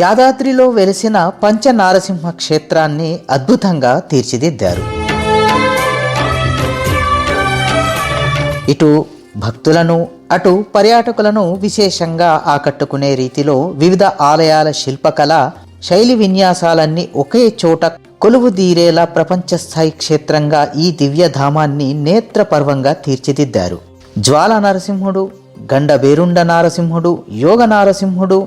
యాదాద్రిలో వెలిసిన పంచనారసింహ క్షేత్రాన్ని అద్భుతంగా తీర్చిదిద్దారు. ఇటు భక్తులను అటు పర్యాటకులను విశేషంగా ఆకట్టుకునే రీతిలో వివిధ ఆలయాల శిల్పకళ శైలి విన్యాసాలన్నీ ఒకే చోట కొలువు దీరేలా క్షేత్రంగా ఈ దివ్యధామాన్ని నేత్రపర్వంగా తీర్చిదిద్దారు. జ్వాల నరసింహుడు గండ బేరుండ నారసింహుడు యోగ నారసింహుడు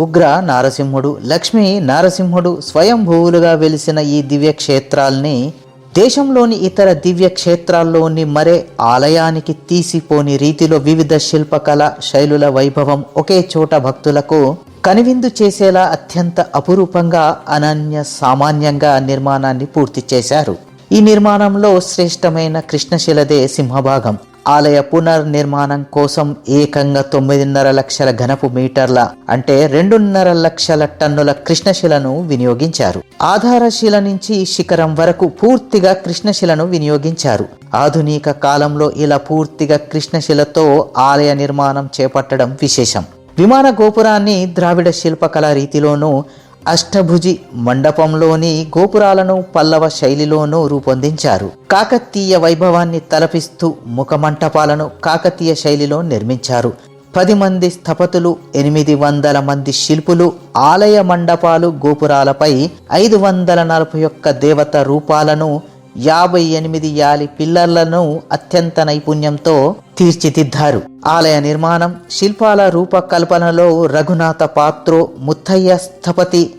ఉగ్ర నారసింహుడు లక్ష్మీ నారసింహుడు స్వయంభూవులుగా వెలిసిన ఈ దివ్యక్షేత్రాల్ని దేశంలోని ఇతర దివ్యక్షేత్రాల్లోని మరే ఆలయానికి తీసిపోని రీతిలో వివిధ శిల్పకళ శైలుల వైభవం ఒకే చోట భక్తులకు కనువిందు చేసేలా అత్యంత అపురూపంగా అనన్య సామాన్యంగా నిర్మాణాన్ని పూర్తి చేశారు. ఈ నిర్మాణంలో శ్రేష్టమైన కృష్ణశిలదే సింహభాగం. ఆలయ పునర్నిర్మాణం కోసం ఏకంగా తొమ్మిదిన్నర లక్షల ఘనపు మీటర్ల అంటే రెండున్నర లక్షల టన్నుల కృష్ణశిలను వినియోగించారు. ఆధారశిల నుంచి శిఖరం వరకు పూర్తిగా కృష్ణశిలను వినియోగించారు. ఆధునిక కాలంలో ఇలా పూర్తిగా కృష్ణశిలతో ఆలయ నిర్మాణం చేపట్టడం విశేషం. విమాన గోపురాన్ని ద్రావిడ శిల్పకళా రీతిలోనూ అష్టభుజి మండపంలోని గోపురాలను పల్లవ శైలిలోనూ రూపొందించారు. కాకతీయ వైభవాన్ని తలపిస్తూ ముఖమంటపాలను కాకతీయ శైలిలో నిర్మించారు. పది మంది స్థపతులు ఎనిమిది వందల మంది శిల్పులు ఆలయ మండపాలు గోపురాలపై ఐదు వందల నలభై ఒక్క దేవత రూపాలను యాభై ఎనిమిది యాలి పిల్లర్లను అత్యంత నైపుణ్యంతో తీర్చిదిద్దారు. ఆలయ నిర్మాణం శిల్పాల రూపకల్పనలో రఘునాథ పాత్రో ముత్తయ్య స్థపతి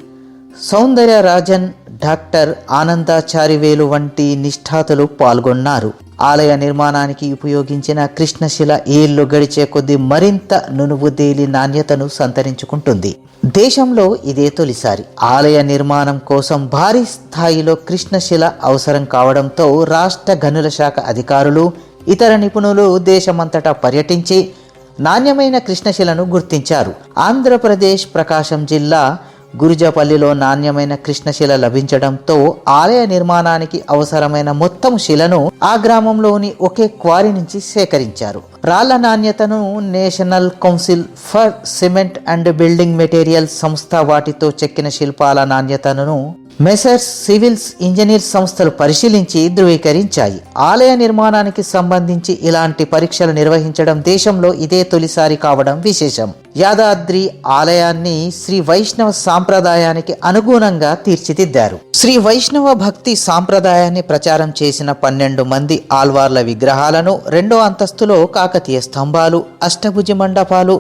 సౌందర్య రాజన్ డాక్టర్ ఆనందాచారివేలు వంటి నిష్ఠాతులు పాల్గొన్నారు. ఆలయ నిర్మాణానికి ఉపయోగించిన కృష్ణశిల ఏళ్ళు గడిచే కొద్దీ మరింత నునువుదేలి నాణ్యతను సంతరించుకుంటుంది. దేశంలో ఇదే తొలిసారి. ఆలయ నిర్మాణం కోసం భారీ స్థాయిలో కృష్ణశిల అవసరం కావడంతో రాష్ట్ర గనుల శాఖ అధికారులు ఇతర నిపుణులు దేశమంతటా పర్యటించి నాణ్యమైన కృష్ణశిలను గుర్తించారు. ఆంధ్రప్రదేశ్ ప్రకాశం జిల్లా గురుజపల్లిలో నాణ్యమైన కృష్ణశిల లభించడంతో ఆలయ నిర్మాణానికి అవసరమైన మొత్తం శిలను ఆ గ్రామంలోని ఒకే క్వారీ నుంచి సేకరించారు. రాళ్ళ నాణ్యతను national council for cement and building material సంస్థ వాటితో చెక్కిన శిల్పాల నాణ్యతను మెసర్స్ సివిల్స్ ఇంజనీర్స్ సంస్థలు పరిశీలించి ధృవీకరించాయి. ఆలయ నిర్మాణానికి సంబంధించి ఇలాంటి పరీక్షలు నిర్వహించడం దేశంలో ఇదే తొలిసారి కావడం విశేషం. యాదాద్రి ఆలయాన్ని శ్రీ వైష్ణవ సాంప్రదాయానికి అనుగుణంగా తీర్చిదిద్దారు. శ్రీ వైష్ణవ భక్తి సాంప్రదాయాన్ని ప్రచారం చేసిన పన్నెండు మంది ఆల్వార్ల విగ్రహాలను రెండో అంతస్తులో కాకతీయ స్తంభాలు అష్టభుజి మండపాలు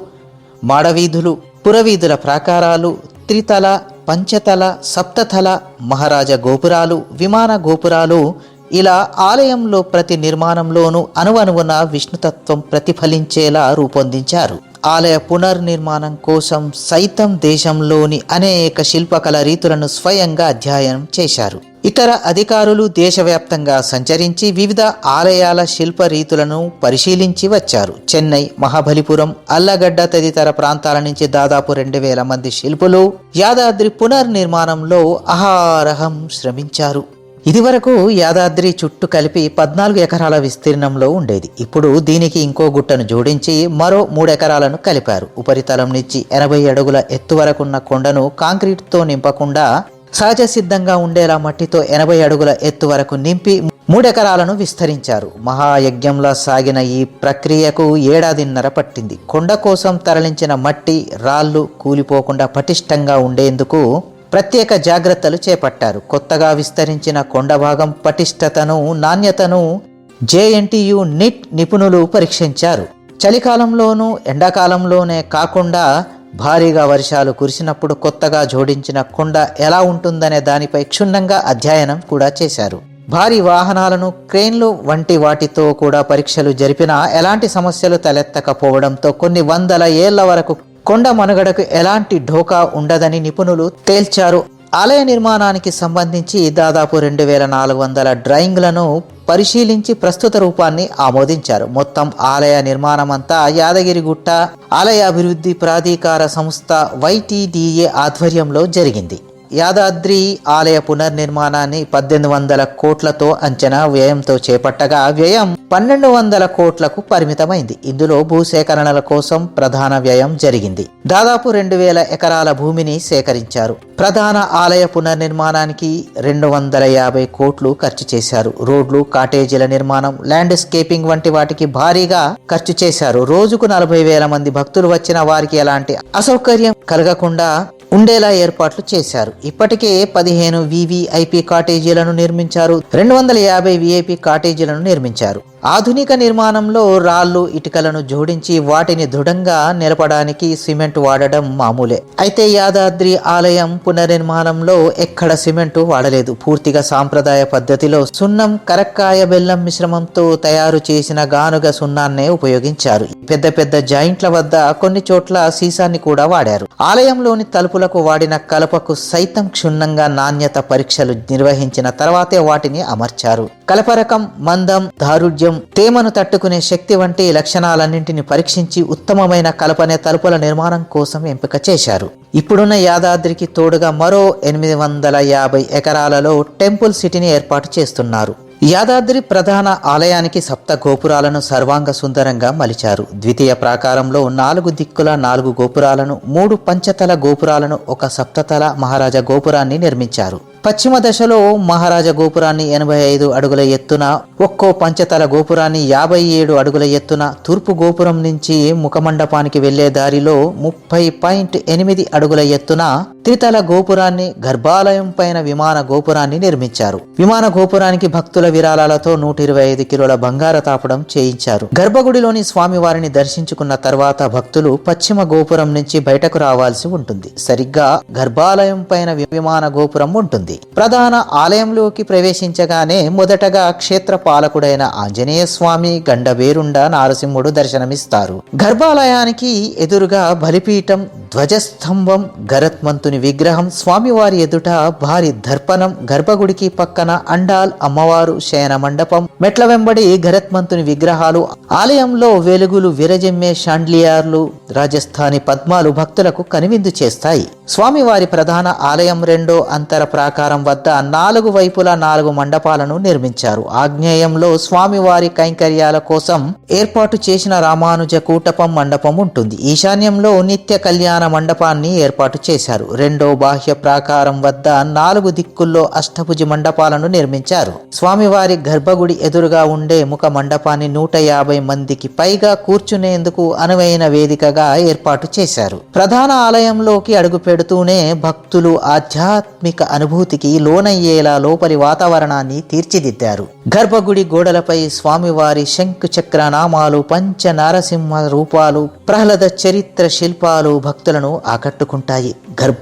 మాడవీధులు పురవీధుల ప్రాకారాలు త్రితల పంచతల సప్తతల మహారాజ గోపురాలు విమాన గోపురాలు ఇలా ఆలయంలో ప్రతి నిర్మాణంలోనూ అనువనువున విష్ణుతత్వం ప్రతిఫలించేలా రూపొందించారు. ఆలయ పునర్నిర్మాణం కోసం సైతం దేశంలోని అనేక శిల్పకళ రీతులను స్వయంగా అధ్యయనం చేశారు. ఇతర అధికారులు దేశవ్యాప్తంగా సంచరించి వివిధ ఆలయాల శిల్ప రీతులను పరిశీలించి వచ్చారు. చెన్నై మహాబలిపురం అల్లగడ్డ తదితర ప్రాంతాల నుంచి దాదాపు రెండు వేల మంది శిల్పులు యాదాద్రి పునర్నిర్మాణంలో అహారహం శ్రమించారు. ఇదివరకు యాదాద్రి చుట్టూ కలిపి పద్నాలుగు ఎకరాల విస్తీర్ణంలో ఉండేది. ఇప్పుడు దీనికి ఇంకో గుట్టను జోడించి మరో మూడెకరాలను కలిపారు. ఉపరితలం నుంచి ఎనభై అడుగుల ఎత్తు వరకున్న కొండను కాంక్రీట్తో నింపకుండా సహజ సిద్ధంగా ఉండేలా మట్టితో ఎనభై అడుగుల ఎత్తు వరకు నింపి మూడెకరాలను విస్తరించారు. మహాయజ్ఞంలో సాగిన ఈ ప్రక్రియకు ఏడాదిన్నర పట్టింది. కొండ కోసం తరలించిన మట్టి రాళ్ళు కూలిపోకుండా పటిష్టంగా ఉండేందుకు ప్రత్యేక జాగ్రత్తలు చేపట్టారు. కొత్తగా విస్తరించిన కొండ భాగం పటిష్టతను నాణ్యతను జేఎన్టీయు నిట్ నిపుణులు పరీక్షించారు. చలికాలంలోనూ ఎండాకాలంలోనే కాకుండా భారీగా వర్షాలు కురిసినప్పుడు కొత్తగా జోడించిన కొండ ఎలా ఉంటుందనే దానిపై క్షుణ్ణంగా అధ్యయనం కూడా చేశారు. భారీ వాహనాలను క్రెయిన్లు వంటి వాటితో కూడా పరీక్షలు జరిపినా ఎలాంటి సమస్యలు తలెత్తకపోవడంతో కొన్ని వందల ఏళ్ళ వరకు కొండ మనుగడకు ఎలాంటి ఢోకా ఉండదని నిపుణులు తేల్చారు. ఆలయ నిర్మాణానికి సంబంధించి దాదాపు రెండు వేల నాలుగు వందల డ్రాయింగ్లను పరిశీలించి ప్రస్తుత రూపాన్ని ఆమోదించారు. మొత్తం ఆలయ నిర్మాణమంతా యాదగిరిగుట్ట ఆలయ అభివృద్ధి ప్రాధికార సంస్థ వైటీడీఏ ఆధ్వర్యంలో జరిగింది. యాదాద్రి ఆలయ పునర్నిర్మాణాన్ని పద్దెనిమిది వందల కోట్లతో అంచనా వ్యయంతో చేపట్టగా వ్యయం పన్నెండు వందల కోట్లకు పరిమితమైంది. ఇందులో భూసేకరణల కోసం ప్రధాన వ్యయం జరిగింది. దాదాపు రెండు వేల ఎకరాల భూమిని సేకరించారు. ప్రధాన ఆలయ పునర్నిర్మాణానికి రెండు వందల యాభై కోట్లు ఖర్చు చేశారు. రోడ్లు కాటేజీల నిర్మాణం ల్యాండ్స్కేపింగ్ వంటి వాటికి భారీగా ఖర్చు చేశారు. రోజుకు నలభై వేల మంది భక్తులు వచ్చిన వారికి ఎలాంటి అసౌకర్యం కలగకుండా ఉండేలా ఏర్పాట్లు చేశారు. ఇప్పటికే పదిహేను వివిఐపి కాటేజీలను నిర్మించారు. రెండు వందల యాభై విఐపి కాటేజీలను నిర్మించారు. ఆధునిక నిర్మాణంలో రాళ్ళు ఇటుకలను జోడించి వాటిని దృఢంగా నిలపడానికి సిమెంట్ వాడడం మామూలే. అయితే యాదాద్రి ఆలయం పునర్నిర్మాణంలో ఎక్కడ సిమెంట్ వాడలేదు. పూర్తిగా సాంప్రదాయ పద్ధతిలో సున్నం కరక్కాయ బెల్లం మిశ్రమంతో తయారు చేసిన గానుగ సున్నాన్నే ఉపయోగించారు. పెద్ద పెద్ద జాయింట్ల వద్ద కొన్ని చోట్ల సీసాన్ని కూడా వాడారు. ఆలయంలోని తలుపులకు వాడిన కలపకు సైతం క్షుణ్ణంగా నాణ్యత పరీక్షలు నిర్వహించిన తర్వాతే వాటిని అమర్చారు. కలపరకం మందం దారుఢ్యం తేమను తట్టుకునే శక్తి వంటి లక్షణాలన్నింటిని పరీక్షించి ఉత్తమమైన కలపనే తలుపుల నిర్మాణం కోసం ఎంపిక చేశారు. ఇప్పుడున్న యాదాద్రికి తోడుగా మరో ఎనిమిది వందల యాభై ఎకరాలలో టెంపుల్ సిటీని ఏర్పాటు చేస్తున్నారు. యాదాద్రి ప్రధాన ఆలయానికి సప్త గోపురాలను సర్వాంగ సుందరంగా మలిచారు. ద్వితీయ ప్రాకారంలో నాలుగు దిక్కుల నాలుగు గోపురాలను మూడు పంచతల గోపురాలను ఒక సప్తతల మహారాజా గోపురాన్ని నిర్మించారు. పశ్చిమ దశలో మహారాజా గోపురాన్ని ఎనభై ఐదు అడుగుల ఎత్తున ఒక్కో పంచతల గోపురాన్ని యాభై ఏడు అడుగుల ఎత్తున తూర్పు గోపురం నుంచి ముఖమండపానికి వెళ్ళే దారిలో ముప్పై పాయింట్ ఎనిమిది అడుగుల ఎత్తున త్రితల గోపురాన్ని గర్భాలయం పైన విమాన గోపురాన్ని నిర్మించారు. విమాన గోపురానికి భక్తుల విరాళాలతో నూట ఇరవై ఐదు కిలోల బంగార తాపడం చేయించారు. గర్భగుడిలోని స్వామివారిని దర్శించుకున్న తర్వాత భక్తులు పశ్చిమ గోపురం నుంచి బయటకు రావాల్సి ఉంటుంది. సరిగ్గా గర్భాలయం పైన విమాన గోపురం ఉంటుంది. ప్రధాన ఆలయంలోకి ప్రవేశించగానే మొదటగా క్షేత్ర పాలకుడైన ఆంజనేయ స్వామి గండబేరుండ నారసింహుడు దర్శనమిస్తారు. గర్భాలయానికి ఎదురుగా బలిపీఠం ధ్వజస్తంభం గరత్మంతుని విగ్రహం స్వామివారి ఎదుట భారీ దర్పణం గర్భగుడికి పక్కన అండాల్ అమ్మవారు శయన మండపం మెట్ల వెంబడి గరత్మంతుని విగ్రహాలు ఆలయంలో వెలుగులు విరజమ్మే షాండ్లియార్లు రాజస్థానీ పద్మాలు భక్తులకు కనువిందు చేస్తాయి. స్వామివారి ప్రధాన ఆలయం రెండో అంతర ప్రాకారం వద్ద నాలుగు వైపులా నాలుగు మండపాలను నిర్మించారు. ఆగ్నేయంలో స్వామివారి కైంకర్యాల కోసం ఏర్పాటు చేసిన రామానుజ కూటపం మండపం ఉంటుంది. ఈశాన్యంలో నిత్య కళ్యాణ మండపాన్ని ఏర్పాటు చేశారు. రెండో బాహ్య ప్రాకారం వద్ద నాలుగు దిక్కుల్లో అష్టభుజి మండపాలను నిర్మించారు. స్వామివారి గర్భగుడి ఎదురుగా ఉండే ముఖ మండపాన్ని నూట యాభై మందికి పైగా కూర్చునేందుకు అనువైన వేదికగా ఏర్పాటు చేశారు. ప్రధాన ఆలయంలోకి అడుగు పెడుతూనే భక్తులు ఆధ్యాత్మిక అనుభూతికి లోనయ్యేలా లోపలి వాతావరణాన్ని తీర్చిదిద్దారు. గర్భగుడి గోడలపై స్వామివారి శంకు చక్ర నామాలు పంచ నారసింహ రూపాలు ప్రహ్లాద చరిత్ర శిల్పాలు భక్తులను ఆకట్టుకుంటాయి.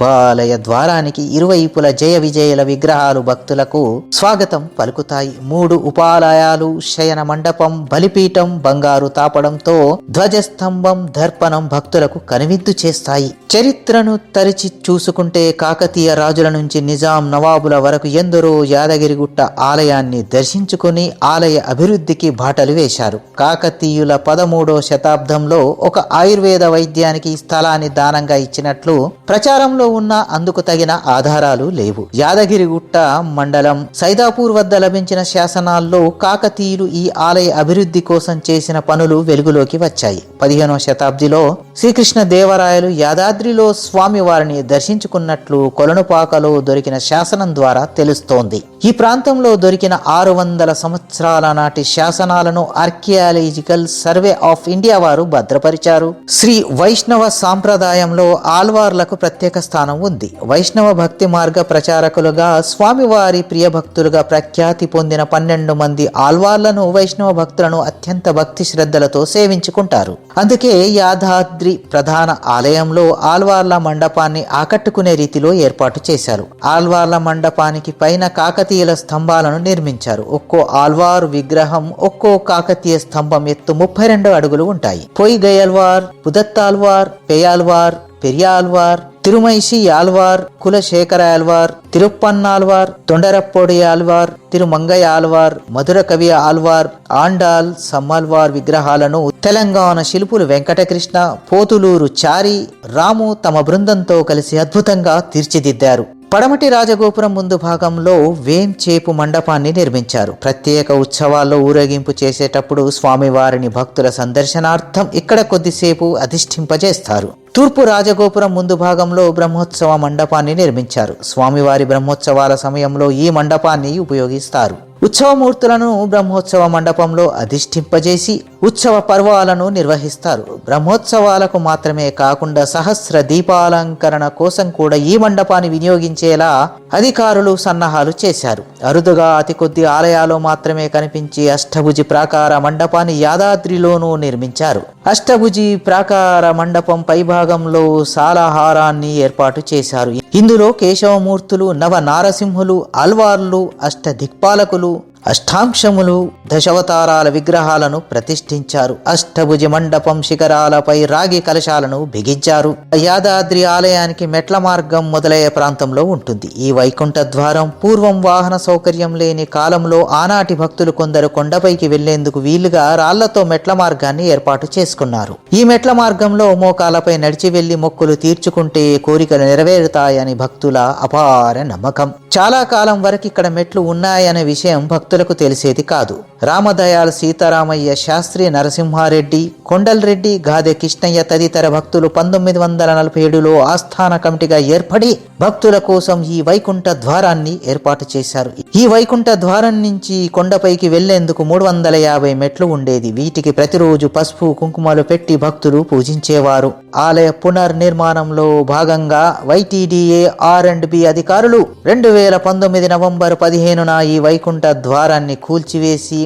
గర్భాలయ ద్వారానికి ఇరువైపుల జయ విజయుల విగ్రహాలు భక్తులకు స్వాగతం పలుకుతాయి. మూడు ఉపాలయాలు శయన మండపం బలిపీఠం బంగారు తాపడంతో ధ్వజస్తంభం దర్పణం భక్తులకు కనువిందు చేస్తాయి. చరిత్రను తరిచి చూసుకుంటే కాకతీయ రాజుల నుంచి నిజాం నవాబుల వరకు ఎందరో యాదగిరిగుట్ట ఆలయాన్ని దర్శించుకుని ఆలయ అభివృద్ధికి బాటలు వేశారు. కాకతీయుల పదమూడో శతాబ్దంలో ఒక ఆయుర్వేద వైద్యానికి స్థలాన్ని దానంగా ఇచ్చినట్లు ప్రచారంలో ఉన్నా అందుకు తగిన ఆధారాలు లేవు. యాదగిరిగుట్ట మండలం సైదాపూర్ వద్ద లభించిన శాసనాల్లో కాకతీయులు ఈ ఆలయ అభివృద్ధి కోసం చేసిన పనులు వెలుగులోకి వచ్చాయి. పదిహేనవ శతాబ్దిలో శ్రీకృష్ణ దేవరాయలు యాదాద్రిలో స్వామి వారిని దర్శించుకున్నట్లు కొలనుపాకలో దొరికిన శాసనం ద్వారా తెలుస్తోంది. ఈ ప్రాంతంలో దొరికిన ఆరు వందల సంవత్సరాల నాటి శాసనాలను ఆర్కియాలజికల్ సర్వే ఆఫ్ ఇండియా వారు భద్రపరిచారు. శ్రీ వైష్ణవ సాంప్రదాయంలో ఆల్వార్లకు ప్రత్యేక స్థానం ఉంది. వైష్ణవ భక్తి మార్గ ప్రచారకులుగా స్వామివారి ప్రియ భక్తులుగా ప్రఖ్యాతి పొందిన పన్నెండు మంది ఆల్వార్లను వైష్ణవ భక్తులను అత్యంత భక్తి శ్రద్ధలతో సేవించుకుంటారు. అందుకే యాదాద్రి ప్రధాన ఆలయంలో ఆల్వార్ల మండపాన్ని ఆకట్టుకునే రీతిలో ఏర్పాటు చేశారు. ఆల్వార్ల మండపానికి పైన కాకతీయుల స్తంభాలను నిర్మించారు. ఒక్కో ఆల్వార్ విగ్రహం ఒక్కో కాకతీయ స్తంభం ఎత్తు ముప్పై రెండు అడుగులు ఉంటాయి. పొయ్యిగయల్వార్ పుదత్తాల్వార్ పెయాల్వార్ పెరియాల్వార్ తిరుమైసి ఆల్వార్ కులశేఖర ఆల్వార్ తిరుప్పన్నాల్వార్ తొండరప్పొడి ఆల్వార్ తిరుమంగయ్య ఆల్వార్ మధుర కవి ఆల్వార్ ఆండాల్ సమ్మల్వార్ విగ్రహాలను తెలంగాణ శిల్పులు వెంకటకృష్ణ పోతులూరు చారి రాము తమ బృందంతో కలిసి అద్భుతంగా తీర్చిదిద్దారు. పడమటి రాజగోపురం ముందు భాగంలో వేం చేపు మండపాన్ని నిర్మించారు. ప్రత్యేక ఉత్సవాల్లో ఊరేగింపు చేసేటప్పుడు స్వామివారిని భక్తుల సందర్శనార్థం ఇక్కడ కొద్దిసేపు అధిష్ఠింపజేస్తారు. తూర్పు రాజగోపురం ముందు భాగంలో బ్రహ్మోత్సవ మండపాన్ని నిర్మించారు. స్వామివారి బ్రహ్మోత్సవాల సమయంలో ఈ మండపాన్ని ఉపయోగిస్తారు. ఉత్సవమూర్తులను బ్రహ్మోత్సవ మండపంలో అధిష్ఠింపజేసి ఉత్సవ పర్వాలను నిర్వహిస్తారు. బ్రహ్మోత్సవాలకు మాత్రమే కాకుండా సహస్ర దీపాలంకరణ కోసం కూడా ఈ మండపాన్ని వినియోగించేలా అధికారులు సన్నాహాలు చేశారు. అరుదుగా అతి కొద్ది ఆలయాలు మాత్రమే కనిపించే అష్టభుజి ప్రాకార మండపాన్ని యాదాద్రిలోనూ నిర్మించారు. అష్టభుజి ప్రాకార మండపం పైభాగంలో సాలహారాన్ని ఏర్పాటు చేశారు. ఇందులో కేశవమూర్తులు నవ నారసింహులు అల్వార్లు అష్ట దిక్పాలకులు అష్టాంశములు దశవతారాల విగ్రహాలను ప్రతిష్ఠించారు. అష్టభుజి మండపం శిఖరాలపై రాగి కలశాలను బిగించారు. యాదాద్రి ఆలయానికి మెట్ల మార్గం మొదలయ్యే ప్రాంతంలో ఉంటుంది. ఈ వైకుంఠ ద్వారం పూర్వం వాహన సౌకర్యం లేని కాలంలో ఆనాటి భక్తులు కొందరు కొండపైకి వెళ్ళేందుకు వీలుగా రాళ్ళతో మెట్ల మార్గాన్ని ఏర్పాటు చేసుకున్నారు. ఈ మెట్ల మార్గంలో మోకాలపై నడిచి వెళ్ళి మొక్కులు తీర్చుకుంటే కోరికలు నెరవేరుతాయని భక్తుల అపార నమ్మకం. చాలా కాలం వరకు ఇక్కడ మెట్లు ఉన్నాయనే విషయం భక్తులు భక్తులకు తెలిసేది కాదు. రామదయాల్ సీతారామయ్య శాస్త్రి నరసింహారెడ్డి కొండలరెడ్డి గాదె కృష్ణయ్య తదితర భక్తులు పంతొమ్మిది వందల నలభై ఏడులో ఆస్థాన కమిటీగా ఏర్పడి భక్తుల కోసం ఈ వైకుంఠ ద్వారాన్ని ఏర్పాటు చేశారు. ఈ వైకుంఠ ద్వారం నుంచి కొండపైకి వెళ్ళేందుకు మూడు వందల యాభై మెట్లు ఉండేది. వీటికి ప్రతిరోజు పసుపు కుంకుమలు పెట్టి భక్తులు పూజించేవారు. ఆలయ పునర్నిర్మాణంలో భాగంగా వైటీడీఏ ఆర్ అండ్ బి అధికారులు రెండు వేల పంతొమ్మిది నవంబర్ పదిహేనున ఈ వైకుంఠ ద్వారాన్ని కూల్చివేసి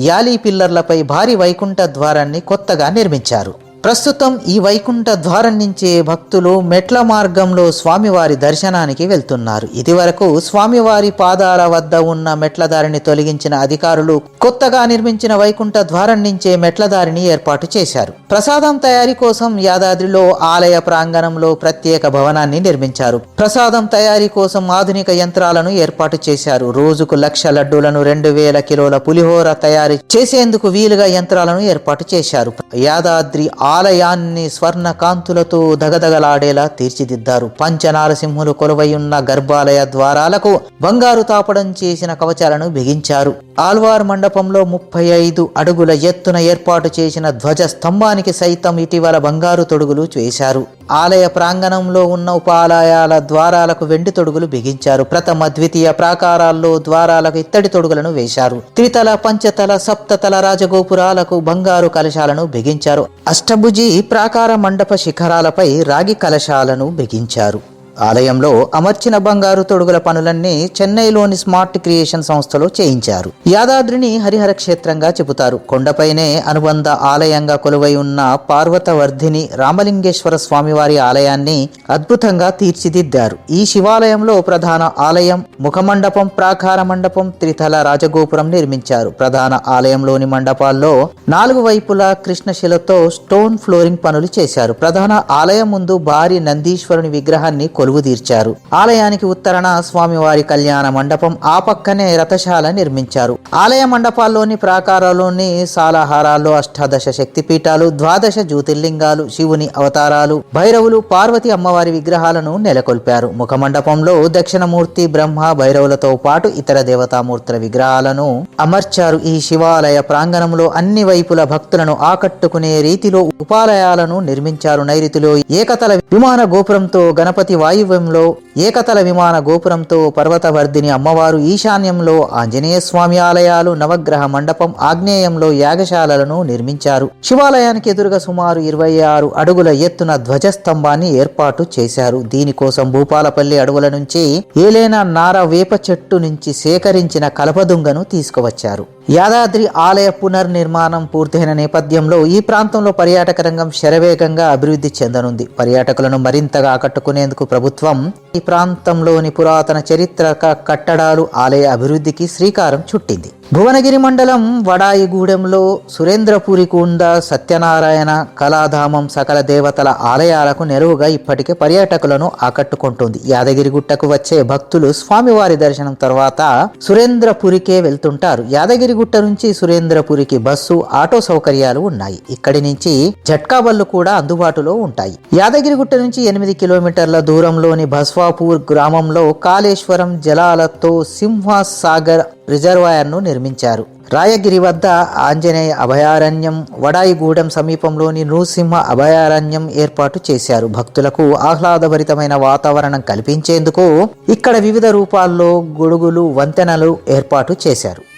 యాలీ పిల్లర్లపై భారీ వైకుంఠ ద్వారాన్ని కొత్తగా నిర్మించారు. ప్రస్తుతం ఈ వైకుంఠ ద్వారం నుంచే భక్తులు మెట్ల మార్గంలో స్వామివారి దర్శనానికి వెళ్తున్నారు. ఇదివరకు స్వామివారి పాదాల వద్ద ఉన్న మెట్ల దారిని తొలగించిన అధికారులు కొత్తగా నిర్మించిన వైకుంఠ ద్వారం నుంచే మెట్ల దారిని ఏర్పాటు చేశారు. ప్రసాదం తయారీ కోసం యాదాద్రిలో ఆలయ ప్రాంగణంలో ప్రత్యేక భవనాన్ని నిర్మించారు. ప్రసాదం తయారీ కోసం ఆధునిక యంత్రాలను ఏర్పాటు చేశారు. రోజుకు లక్ష లడ్డూలను రెండు వేల కిలోల పులిహోర తయారు చేసేందుకు వీలుగా యంత్రాలను ఏర్పాటు చేశారు. యాదాద్రి ఆలయాన్ని స్వర్ణ కాంతులతో దగదగలాడేలా తీర్చిదిద్దారు. పంచనారసింహులు కొలువయున్న గర్భాలయ ద్వారాలకు బంగారు తాపడం చేసిన కవచాలను బిగించారు. ఆల్వార్ మండపంలో ముప్పై ఐదు అడుగుల ఎత్తున ఏర్పాటు చేసిన ధ్వజ స్తంభానికి సైతం ఇటీవల బంగారు తొడుగులు చేశారు ఆలయ ప్రాంగణంలో ఉన్న ఉపాలయాల ద్వారాలకు వెండి తొడుగులు బిగించారు. ప్రథమ ద్వితీయ ప్రాకారాల్లో ద్వారాలకు ఇత్తడి తొడుగులను వేశారు. త్రితల పంచతల సప్తతల రాజగోపురాలకు బంగారు కలశాలను బిగించారు. అష్టభుజి ప్రాకార మండప శిఖరాలపై రాగి కలశాలను బిగించారు. ఆలయంలో అమర్చిన బంగారు తొడుగుల పనులన్నీ చెన్నైలోని స్మార్ట్ క్రియేషన్ సంస్థలో చేయించారు. యాదాద్రిని హరిహర క్షేత్రంగా చెబుతారు. కొండపైనే అనుబంధ ఆలయంగా కొలువై ఉన్న పార్వతవర్ధిని రామలింగేశ్వర స్వామివారి ఆలయాన్ని అద్భుతంగా తీర్చిదిద్దారు. ఈ శివాలయంలో ప్రధాన ఆలయం ముఖమండపం ప్రాకార మండపం త్రితల రాజగోపురం నిర్మించారు. ప్రధాన ఆలయంలోని మండపాల్లో నాలుగు వైపులా కృష్ణశిలతో స్టోన్ ఫ్లోరింగ్ పనులు చేశారు. ప్రధాన ఆలయం ముందు భారీ నందీశ్వరుని విగ్రహాన్ని కొలువు తీర్చారు ఆలయానికి ఉత్తరాన స్వామివారి కళ్యాణ మండపం ఆ పక్కనే రథశాల నిర్మించారు. ఆలయ మండపాల్లోని ప్రాకారాల్లోని సాలహారాల్లో అష్టాదశ శక్తిపీఠాలు ద్వాదశ జ్యోతిర్లింగాలు శివుని అవతారాలు భైరవులు పార్వతి అమ్మవారి విగ్రహాలను నెలకొల్పారు. ముఖ మండపంలో దక్షిణమూర్తి బ్రహ్మ భైరవులతో పాటు ఇతర దేవతామూర్తుల విగ్రహాలను అమర్చారు. ఈ శివాలయ ప్రాంగణంలో అన్ని వైపుల భక్తులను ఆకట్టుకునే రీతిలో ఉపాలయాలను నిర్మించారు నైరుతిలో ఏకతల విమాన గోపురంతో గణపతి వాయువ్యంలో ఏకతల విమాన గోపురంతో పర్వతవర్ధిని అమ్మవారు ఈశాన్యంలో ఆంజనేయ స్వామి ఆలయాలు నవగ్రహ మండపం ఆగ్నేయంలో యాగశాలలను నిర్మించారు. శివాలయానికి ఎదురుగా సుమారు ఇరవై ఆరు అడుగుల ఎత్తున ధ్వజస్తంభాన్ని ఏర్పాటు చేశారు. దీనికోసం భూపాలపల్లి అడవుల నుంచి ఏలైన నార వేప చెట్టు నుంచి సేకరించిన కలపదుంగను తీసుకువచ్చారు. యాదాద్రి ఆలయ పునర్నిర్మాణం పూర్తయిన నేపథ్యంలో ఈ ప్రాంతంలో పర్యాటక రంగం శరవేగంగా అభివృద్ధి చెందనుంది. పర్యాటకులను మరింతగా ఆకట్టుకునేందుకు ప్రభుత్వం ఈ ప్రాంతంలోని పురాతన చరిత్రక కట్టడాలు ఆలయ అభివృద్ధికి శ్రీకారం చుట్టింది. భువనగిరి మండలం వడాయిగూడెంలో సురేంద్రపురి కుంద సత్యనారాయణ కళాధామం సకల దేవతల ఆలయాలకు నెరువుగా ఇప్పటికే పర్యాటకులను ఆకట్టుకుంటుంది. యాదగిరిగుట్టకు వచ్చే భక్తులు స్వామివారి దర్శనం తర్వాత సురేంద్రపురికే వెళ్తుంటారు. యాదగిరిగుట్ట నుంచి సురేంద్రపురికి బస్సు ఆటో సౌకర్యాలు ఉన్నాయి. ఇక్కడి నుంచి జట్కా బళ్ళు కూడా అందుబాటులో ఉంటాయి. యాదగిరిగుట్ట నుంచి ఎనిమిది కిలోమీటర్ల దూరంలోని బస్వాపూర్ గ్రామంలో కాళేశ్వరం జలాలతో సింహ సాగర్ రిజర్వాయర్ను నిర్మించారు. రాయగిరి వద్ద ఆంజనేయ అభయారణ్యం వడాయిగూడెం సమీపంలోని నృసింహ అభయారణ్యం ఏర్పాటు చేశారు. భక్తులకు ఆహ్లాదభరితమైన వాతావరణం కల్పించేందుకు ఇక్కడ వివిధ రూపాల్లో గొడుగులు వంతెనలు ఏర్పాటు చేశారు.